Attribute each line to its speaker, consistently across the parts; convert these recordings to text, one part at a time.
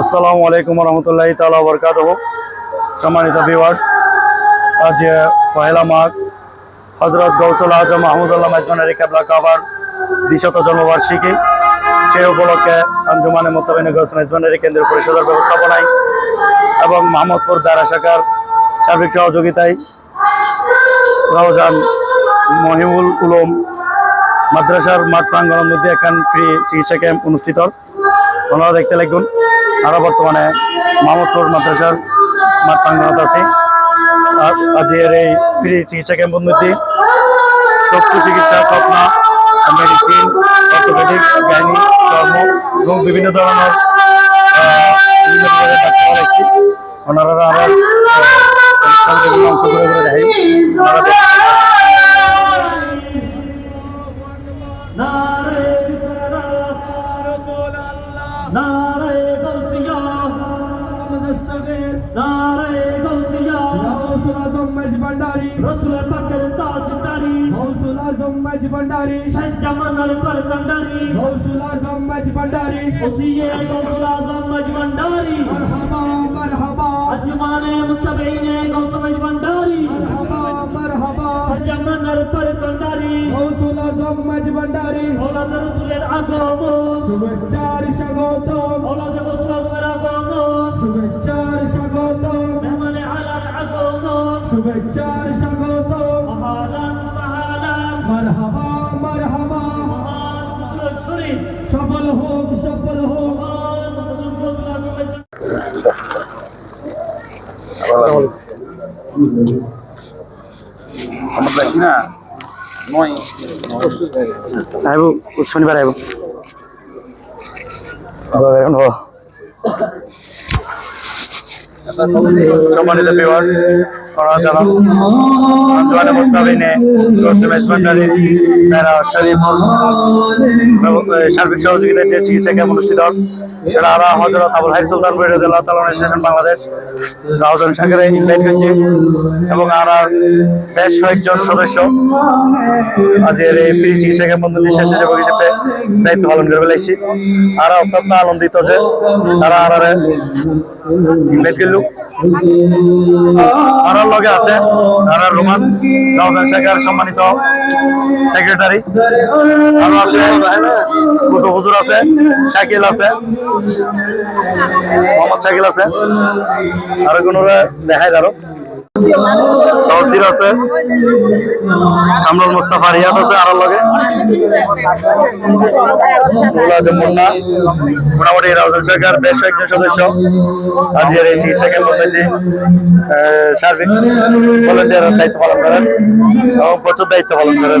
Speaker 1: আসসালামু আলাইকুম রহমতুল্লাহ তালা বরকাত সম্মানিত ভিউয়ার্স আজ পহেলা মাঘ হজরত গৌসুল আজম মাহমুদুল্লাহ মাইজমানারি কেবলা কাবার দ্বিশত জন্মবার্ষিকী। সেই উপলক্ষে আঞ্জুমানে মোতাবেন গৌসুল মাইজমানারি কেন্দ্রীয় পরিষদের ব্যবস্থাপনায় এবং মাহমুদপুর দারা শাখার সার্বিক সহযোগিতায় রওজান মহিমুল উলম মাদ্রাসার মাঠ প্রাঙ্গণের মধ্যে একখান ফ্রি চিকিৎসা ক্যাম্প অনুষ্ঠিত। ওনারা দেখতে লাগুন আমরা বর্তমানে মাহমুদপুর মাদ্রাসার মাঠ প্রাঙ্গণত আছি। আর আজকের এই ফ্রি চিকিৎসা ক্যাম্পের মধ্যে চক্ষু চিকিৎসা কপনা মেডিসিন, অর্থোপেডিক, গাইনি চর্ম এবং বিভিন্ন ধরনের বিভিন্ন ধরনের ডাক্তার আসছি ওনারা আমার
Speaker 2: পর কন্ডারি
Speaker 3: আজম মেজ
Speaker 2: ওলাদ রসুলের আগমন।
Speaker 3: শুভেচ্ছার স্বাগতম।
Speaker 2: ওলাদ গৌসুল
Speaker 3: মারহাবা মারহাবা। সফল হোক সফল হোক।
Speaker 1: আইব শনিবার আইব। এখন সম্মানিত ভিউয়ার্স আপনারা সার্বিক সহযোগিতায় যে চিকিৎসা অনুষ্ঠিত এরা আরা হজরত আবুল হাই সুলতান বাংলাদেশ সাগরে এবং আর বেশ কয়েকজন সদস্য আজকের এই ফ্রি চিকিৎসা ক্যাম্প হিসেবে দায়িত্ব পালন করে ফেলেছি। আর অত্যন্ত আনন্দিত যে তারা আর ইনভাইট করল আর লগে আছে আর রোমান রাউজান সাগর সম্মানিত সেক্রেটারি আরও আছে কুতুব হুজুর আছে, শাকিল আছে, মোহাম্মদ শাকিল আছে। আরও কোনো দেখাই আরও তহসির আছে। কামরুল মুস্তাফা রিয়াদ আছে আরও লগে। মুন্না মোটামুটি রাউজান সরকার বেশ কয়েকজন সদস্য। আজকের এই চিকিৎসা কেন্দ্র আহ, সার্বিক ভলেন্টিয়ার দায়িত্ব পালন করেন এবং প্রচুর দায়িত্ব পালন করেন।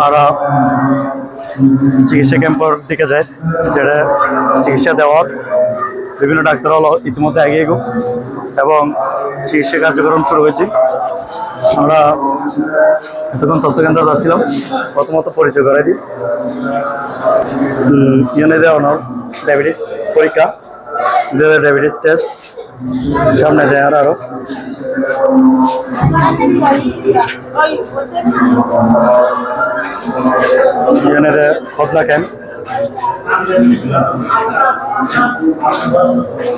Speaker 1: তারা চিকিৎসা ক্যাম্পের দিকে যায় যেটা চিকিৎসা দেওয়ার বিভিন্ন ডাক্তার হলো ইতিমধ্যে এগিয়ে গো এবং চিকিৎসা কার্যক্রম শুরু হয়েছে। আমরা এতক্ষণ তথ্যকেন্দ্র আসছিলাম প্রথমত পরিচয় করাই দিই। ইউনে দেওয়ানোর ডায়াবেটিস পরীক্ষা ডায়াবেটিস টেস্ট সামনে যায় আর আরও। ইউনের খতনা ক্যাম্প।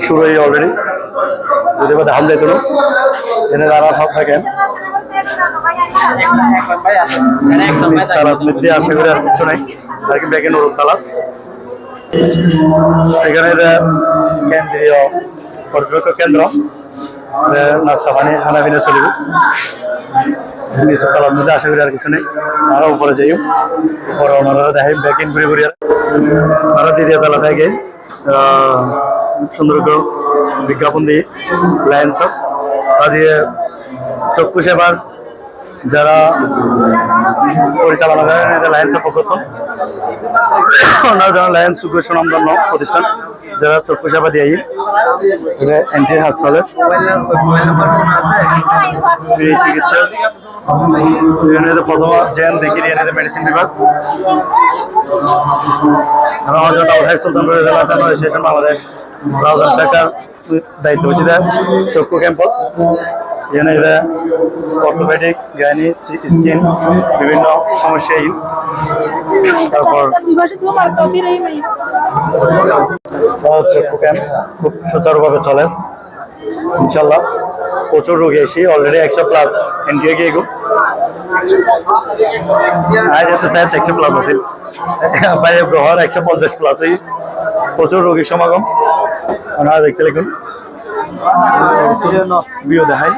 Speaker 1: শুরু হয়ে অলরেডি যদি বা ধান যাইতো এনে তারা খতনা ক্যাম্প। তালাত করি আর কিছু নাই। আর কি ব্যাগে নুরুল তালাত। এখানে যে পর্যবেক্ষক কেন্দ্র নাস্তা পানি, খানা পিনা চলিব। নিচু তালার মধ্যে আশা করি আর কিছু নেই। আরও উপরে যাই উপরে ওনারা দেখাই ব্যাকিং ঘুরে ঘুরে আরও। দ্বিতীয় থেকে সুন্দর বিজ্ঞাপন দিয়ে লাইন্স আজ চক্ষু সেবার যারা পরিচালনা করেন, এদের লায়েন্সের পক্ষ। ওনারা যেন লায়েন্স সুনামধন্য প্রতিষ্ঠান যারা চক্ষু সেবা দিয়ে এন্ট্রি হাসপাতালের চিকিৎসা প্রথম জেন দেখি এনে মেডিসিন বিভাগ। হজরত বাংলাদেশ রাজধানী সরকার দায়িত্ব হচ্ছে চক্ষু ক্যাম্প এখানে এরা অর্থোপেডিক গাইনি স্কিন, বিভিন্ন সমস্যায় তারপর চক্ষু ক্যাম্প খুব সুচারুভাবে চলে। ইনশাল্লাহ প্রচুর রোগী এসে অলরেডি একশো প্লাস এনটিও গিয়ে গো আজ এত স্যার একশো প্লাস আছে। বাইরে গ্রহর একশো পঞ্চাশ প্লাস এই প্রচুর রোগীর সমাগম। ওনারা দেখতে লিখুন। দেখাই।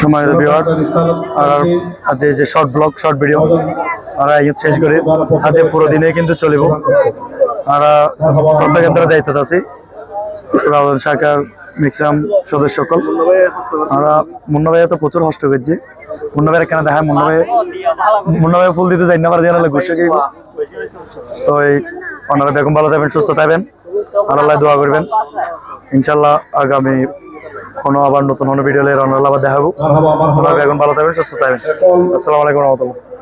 Speaker 1: সময় ভিউয়ার্স আর আজ এই যে শর্ট ব্লগ শর্ট ভিডিও আর শেষ করে। আজ পুরো দিনে কিন্তু চলিব। আর প্রত্যেকের দায়িত্ব আছি রাহুল শাখার ম্যাক্সিমাম সদস্য সকল। আমরা মুন্না ভাইয়া তো প্রচুর কষ্ট করছি। মুন্না ভাইয়ের কেন দেখা মুন্না ভাই মুন্না ভাই ফুল দিতে যাই না পারে দিয়ে ঘুষে এই ওনারা বেগম ভালো থাকবেন সুস্থ থাকবেন। আর আল্লাহ দোয়া করবেন। ইনশাল্লাহ আগামী কোনো আবার নতুন কোনো ভিডিও আল্লাহ আবার দেখাবো ওনারা বেগম ভালো থাকবেন সুস্থ থাকবেন। আসসালামু আলাইকুম রহমতুল্লাহ।